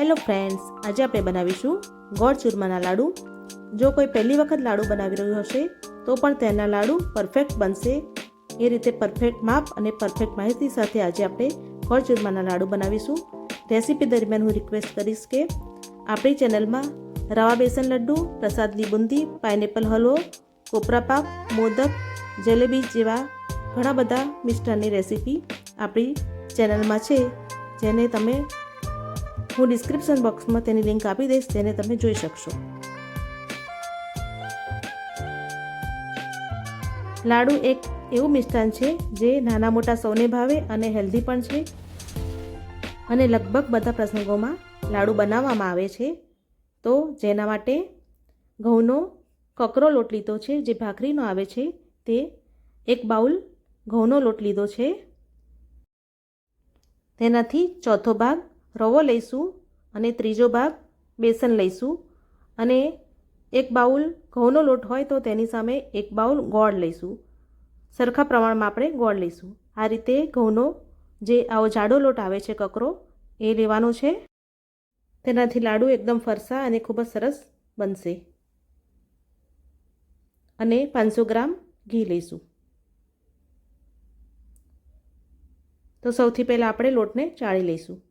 Hello friends, આજે આપણે બનાવીશું ગોળ ચૂરમાના લાડુ. જો કોઈ પહેલી વખત લાડુ બનાવી રહ્યું હશે, તો પણ તેના લાડુ પરફેક્ટ બનશે. એ રીતે પરફેક્ટ માપ અને પરફેક્ટ માહિતી સાથે આજે આપણે ગોળ ચૂરમાના લાડુ બનાવીશું. રેસીપી દરમિયાન હું રિક્વેસ્ટ કરીશ કે આપણી ચેનલમાં રવા બેસન લડ્ડુ પ્રસાદની બુંદી પાઇનેપલ હલવો, કોપરા પાક, મોદક, જલેબી જેવા ઘણા બધા મિષ્ટાનની રેસીપી આપણી ચેનલમાં છે. જેને તમે હું ડિસ્ક્રિપ્શન બોક્સમાં તેની લિંક આપી દઈશ, તેને તમે જોઈ શકશો. લાડુ એક એવું મિષ્ટાન છે જે નાના મોટા સૌને ભાવે અને હેલ્ધી પણ છે. અને લગભગ બધા પ્રસંગોમાં લાડુ બનાવવામાં આવે છે. તો જેના માટે ઘઉંનો કકરો લોટ લીધો છે, જે ભાખરીનો આવે છે, તે એક બાઉલ ઘઉંનો લોટ લીધો છે. તેનાથી ચોથો ભાગ રવો લઈશું અને ત્રીજો ભાગ બેસન લઈશું અને એક બાઉલ ઘઉંનો લોટ હોય તો તેની સામે એક બાઉલ ગોળ લઈશું. સરખા પ્રમાણમાં આપણે ગોળ લઈશું. આ રીતે ઘઉંનો જે આવો જાડો લોટ આવે છે કકરો, એ લેવાનો છે. તેનાથી લાડુ એકદમ ફરસા અને ખૂબ જ સરસ બનશે. અને પાંચસો ગ્રામ ઘી લઈશું. તો સૌથી પહેલાં આપણે લોટને ચાળી લઈશું.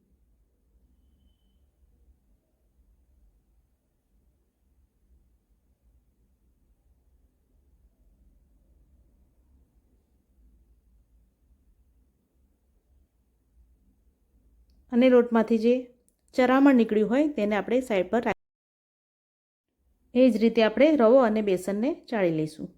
અને લોટમાંથી જે ચરામણ નીકળ્યું હોય તેને આપણે સાઈડ પર રાખી એ જ રીતે આપણે રવો અને બેસનને ચાળી લઈશું.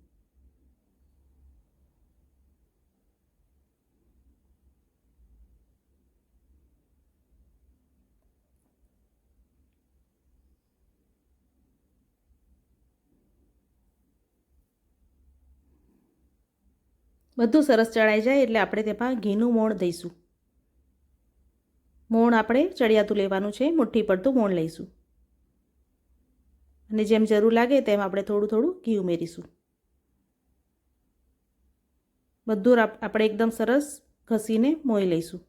બધું સરસ ચડાઈ જાય એટલે આપણે તેમાં ઘીનું મોણ દઈશું. મોણ આપણે ચડિયાતું લેવાનું છે, મુઠ્ઠી પડતું મોણ લઈશું. અને જેમ જરૂર લાગે તેમ આપણે થોડું થોડું ઘી ઉમેરીશું. બધું આપણે એકદમ સરસ ઘસીને મોઈ લઈશું.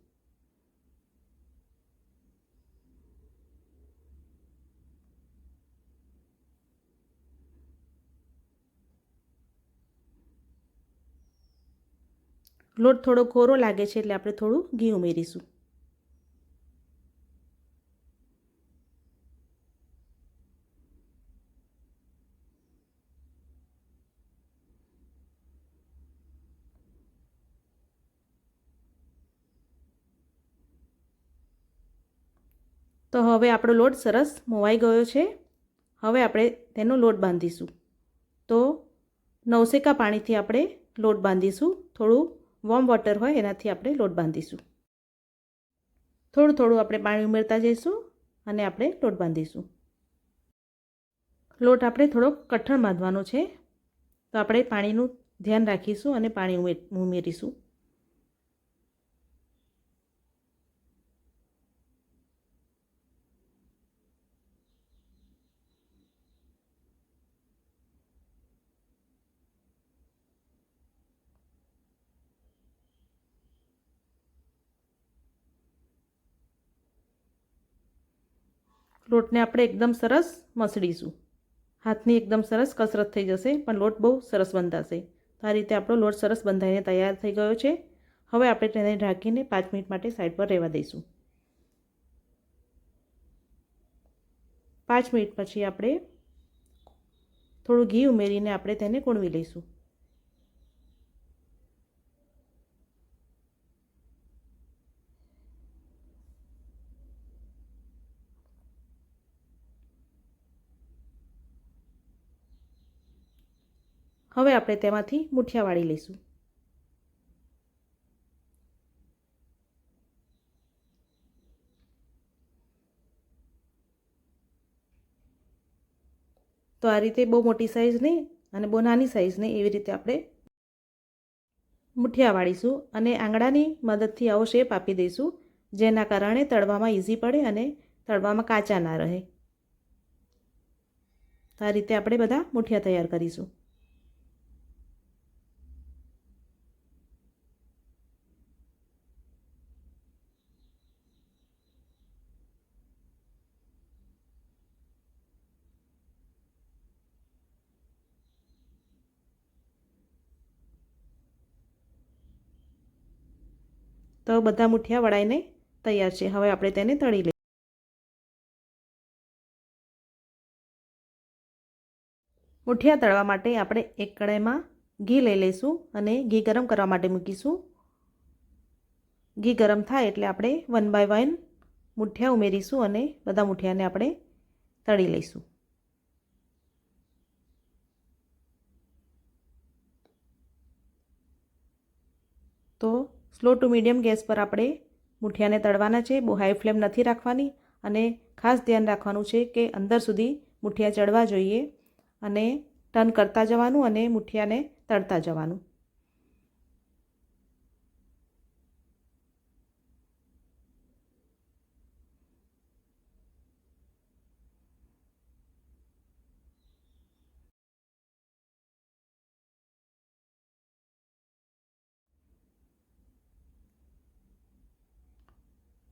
લોટ થોડો કોરો લાગે છે એટલે આપણે થોડું ઘી ઉમેરીશું. તો હવે આપણો લોટ સરસ મોવાઈ ગયો છે. હવે આપણે તેનો લોટ બાંધીશું. તો નવસેકા પાણીથી આપણે લોટ બાંધીશું. થોડું વોર્મ વોટર હોય એનાથી આપણે લોટ બાંધીશું. થોડું થોડું આપણે પાણી ઉમેરતા જઈશું અને આપણે લોટ બાંધીશું. લોટ આપણે થોડોક કઠણ બાંધવાનો છે. તો આપણે પાણીનું ધ્યાન રાખીશું અને પાણી ઉમેરીશું. લોટને આપણે એકદમ સરસ મસળીશું. હાથની એકદમ સરસ કસરત થઈ જશે, પણ લોટ બહુ સરસ બંધાશે. તો આ રીતે આપણો લોટ સરસ બંધાઈને તૈયાર થઈ ગયો છે. હવે આપણે તેને ઢાંકીને પાંચ મિનિટ માટે સાઈડ પર રહેવા દઈશું. પાંચ મિનિટ પછી આપણે થોડું ઘી ઉમેરીને આપણે તેને કૂણવી લઈશું. હવે આપણે તેમાંથી મુઠિયા વાળી લઈશું. તો આ રીતે બહુ મોટી સાઈઝ નહીં અને બહુ નાની સાઈઝ નહીં એવી રીતે આપણે મુઠિયા વાળીશું અને આંગળાની મદદથી આવો શેપ આપી દઈશું, જેના કારણે તળવામાં ઇઝી પડે અને તળવામાં કાચા ના રહે. તો આ રીતે આપણે બધા મુઠિયા તૈયાર કરીશું. તો બધા મુઠિયા વળાઈને તૈયાર છે. હવે આપણે તેને તળી લઈએ. મુઠિયા તળવા માટે આપણે એક કડાઈમાં ઘી લઈ લઈશું અને ઘી ગરમ કરવા માટે મૂકીશું. ઘી ગરમ થાય એટલે આપણે વન બાય વન મુઠિયા ઉમેરીશું અને બધા મુઠિયાને આપણે તળી લઈશું. તો સ્લો ટુ મીડિયમ ગેસ પર આપણે મુઠિયાને તળવાના છે. બહુ હાઈ ફ્લેમ નથી રાખવાની અને ખાસ ધ્યાન રાખવાનું છે કે અંદર સુધી મુઠિયા ચડવા જોઈએ અને ટર્ન કરતા જવાનું અને મુઠિયાને તળતા જવાનું.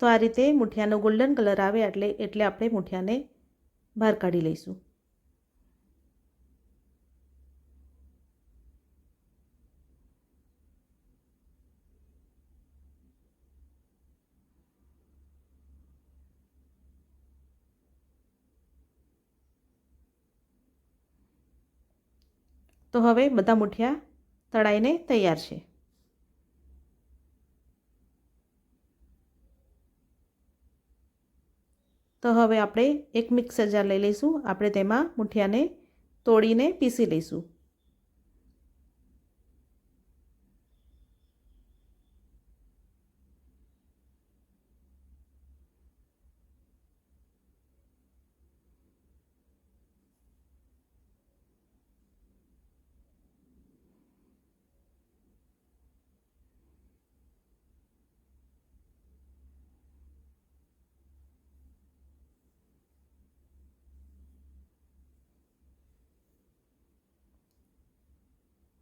તો આ રીતે મુઠિયાનો ગોલ્ડન કલર આવે એટલે એટલે આપણે મુઠિયાને બહાર કાઢી લઈશું. તો હવે બધા મુઠિયા તળાઈને તૈયાર છે. તો હવે આપણે એક મિક્સર જાર લઈ લઈશું. આપણે તેમાં મુઠિયાને તોડીને પીસી લઈશું.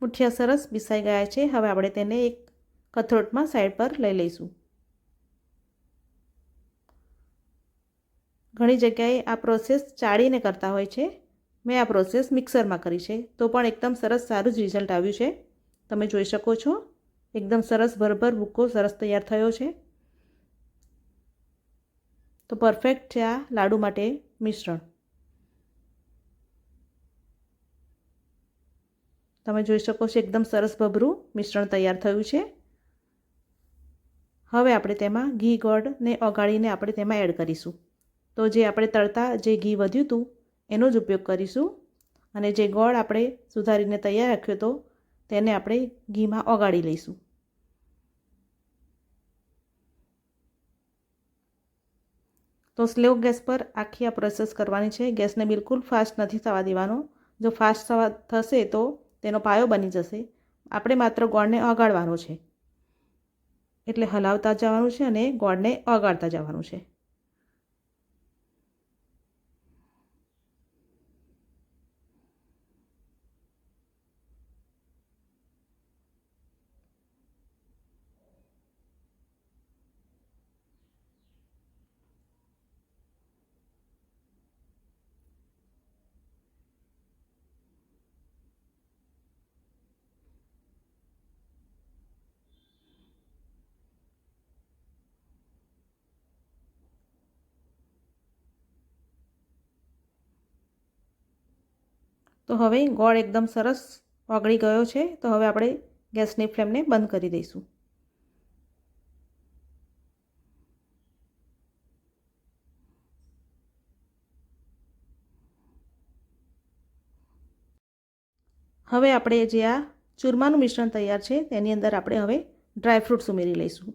મુઠિયા સરસ પીસાઈ ગયા છે. હવે આપણે તેને એક કથરોટમાં સાઈડ પર લઈ લઈશું. ઘણી જગ્યાએ આ પ્રોસેસ ચાળીને કરતા હોય છે. મેં આ પ્રોસેસ મિક્સરમાં કરી છે. તો પણ એકદમ સરસ સારું જ રિઝલ્ટ આવ્યું છે. તમે જોઈ શકો છો, એકદમ સરસ ભરભર ભૂકો સરસ તૈયાર થયો છે. તો પરફેક્ટ છે આ લાડુ માટે મિશ્રણ. તમે જોઈ શકો છો એકદમ સરસ ભભરું મિશ્રણ તૈયાર થયું છે. હવે આપણે તેમાં ઘી ગોળને ઓગાળીને આપણે તેમાં એડ કરીશું. તો જે આપણે તળતા જે ઘી વધ્યું હતું, એનો જ ઉપયોગ કરીશું. અને જે ગોળ આપણે સુધારીને તૈયાર રાખ્યો હતો, તેને આપણે ઘીમાં ઓગાળી લઈશું. તો સ્લો ગેસ પર આખી આ પ્રોસેસ કરવાની છે. ગેસને બિલકુલ ફાસ્ટ નથી થવા દેવાનો. જો ફાસ્ટ થવા, થશે તો તેનો પાયો બની જશે. આપણે માત્ર ગોળને ઓગાળવાનો છે. એટલે હલાવતા જવાનું છે અને ગોળને ઓગાળતા જવાનું છે. તો હવે ગોળ એકદમ સરસ ઓગળી ગયો છે. તો હવે આપણે ગેસની ફ્લેમને બંધ કરી દઈશું. હવે આપણે જે આ ચૂરમાનું મિશ્રણ તૈયાર છે, તેની અંદર આપણે હવે ડ્રાય ફ્રૂટ્સ ઉમેરી લઈશું.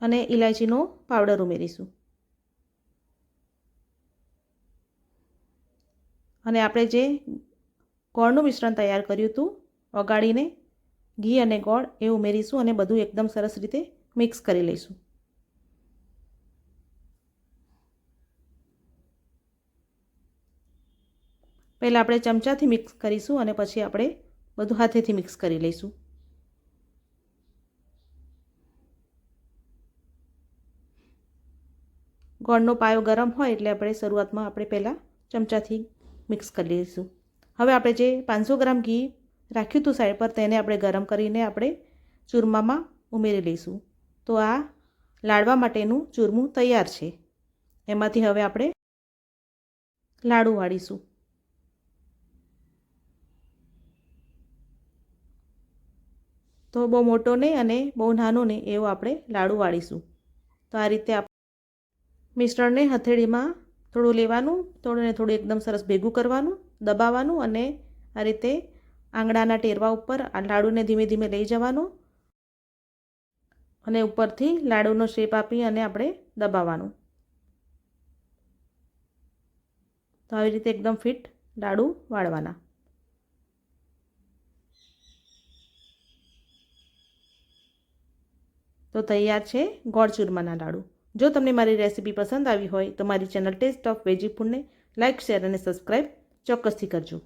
અને ઇલાયચીનો પાવડર ઉમેરીશું. અને આપણે જે ગોળનું મિશ્રણ તૈયાર કર્યું હતું, ઓગાળીને ઘી અને ગોળ એ ઉમેરીશું અને બધું એકદમ સરસ રીતે મિક્સ કરી લઈશું. પહેલાં આપણે ચમચાથી મિક્સ કરીશું અને પછી આપણે બધું હાથેથી મિક્સ કરી લઈશું. ગોળનો પાયો ગરમ હોય એટલે આપણે શરૂઆતમાં આપણે પહેલાં ચમચાથી મિક્સ કરી લઈશું. હવે આપણે જે પાંચસો ગ્રામ ઘી રાખ્યું હતું સાઈડ પર તેને આપણે ગરમ કરીને આપણે ચૂરમામાં ઉમેરી લઈશું. તો આ લાડવા માટેનું ચૂરમું તૈયાર છે. એમાંથી હવે આપણે લાડુ વાળીશું. તો બહુ મોટો નહીં અને બહુ નાનો નહીં એવો આપણે લાડુ વાળીશું. તો આ રીતે આપણે મિશ્રણને હથેળીમાં થોડું લેવાનું, થોડું થોડું એકદમ સરસ ભેગું કરવાનું, દબાવવાનું અને આ રીતે આંગળાના ટેરવા ઉપર આ લાડુને ધીમે ધીમે લઈ જવાનું અને ઉપરથી લાડુનો શેપ આપી અને આપણે દબાવવાનું. તો આવી રીતે એકદમ ફિટ લાડુ વાળવાના. તો તૈયાર છે ગોળ ચૂરમાના લાડુ. જો તમને મારી રેસીપી પસંદ આવી હોય તો મારી ચેનલ ટેસ્ટ ઓફ વેજી ફૂડને લાઇક શેર અને સબસ્ક્રાઈબ ચોક્કસથી કરજો.